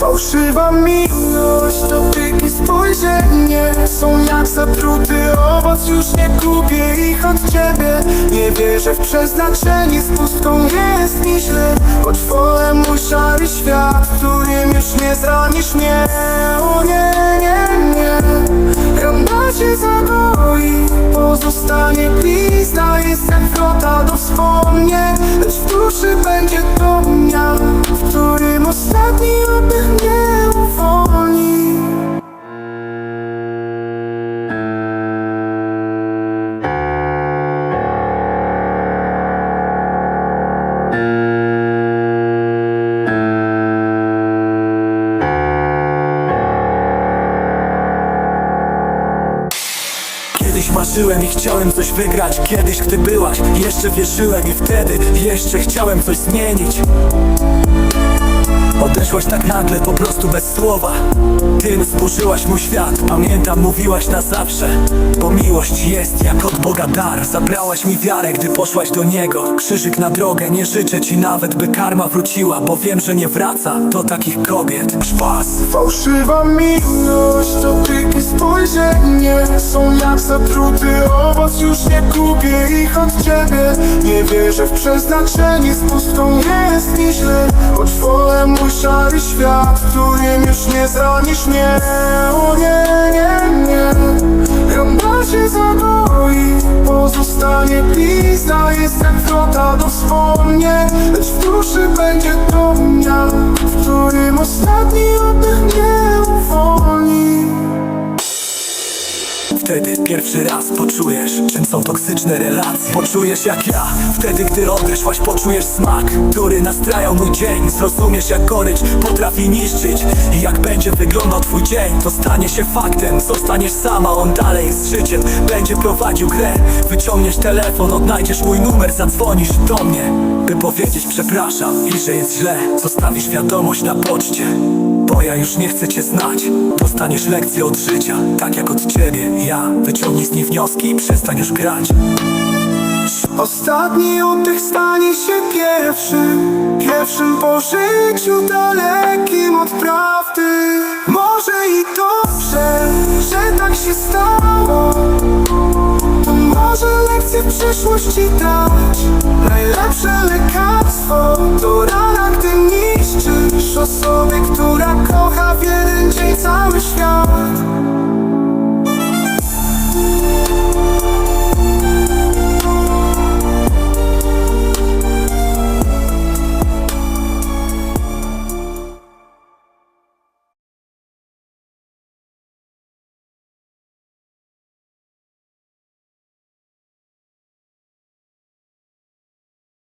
Fałszywa miłość, dotyk i spojrzenie. Są jak zatruty owoc, już nie kupię ich od ciebie. Nie wierzę w przeznaczenie, z pustką jest mi źle. Otworzę mój szary świat, w którym już nie zranisz mnie. O nie, nie, nie. Rana się zagoi, pozostanie blizna. Jest jak wrota do wspomnień Lecz w duszy będzie to Kiedyś marzyłem i chciałem coś wygrać. Kiedyś gdy byłaś, jeszcze wierzyłem i wtedy Jeszcze chciałem coś zmienić. Odeszłaś tak nagle, po prostu bez słowa. Tym zburzyłaś mój świat. Pamiętam, mówiłaś na zawsze Bo miłość jest jak od Boga dar. Zabrałaś mi wiarę, gdy poszłaś do Niego. Krzyżyk na drogę, nie życzę Ci nawet by karma wróciła Bo wiem, że nie wraca do takich kobiet. Szpas Fałszywa miłość, i spojrzenie Są jak zatruty owoc, już nie kupię ich od ciebie. Nie wierzę w przeznaczenie, z pustką jest mi źle Otworzę mój szary świat, którym już nie zranisz mnie. O nie, nie, nie. Rana się zagoi, pozostanie blizna Jest jak wrota do wspomnień Lecz w duszy będzie to dnia W którym ostatni oddech mnie uwolni pierwszy raz poczujesz, czym są toksyczne relacje. Poczujesz jak ja, wtedy gdy odeszłaś poczujesz smak Który nastrajał mój dzień. Zrozumiesz jak gorycz potrafi niszczyć I jak będzie wyglądał twój dzień. To stanie się faktem, zostaniesz sama On dalej z życiem. Będzie prowadził grę Wyciągniesz telefon, odnajdziesz mój numer Zadzwonisz do mnie, by powiedzieć przepraszam I że jest źle, zostawisz wiadomość na poczcie bo ja już nie chcę cię znać. Dostaniesz lekcję od życia Tak jak od ciebie. Ja Wyciągnij z niej wnioski i przestań już grać. Ostatni oddech stanie się pierwszym Pierwszym po życiu dalekim od prawdy. Może i dobrze, że tak się stało. To może lekcję w przyszłości dać. Najlepsze lekarstwo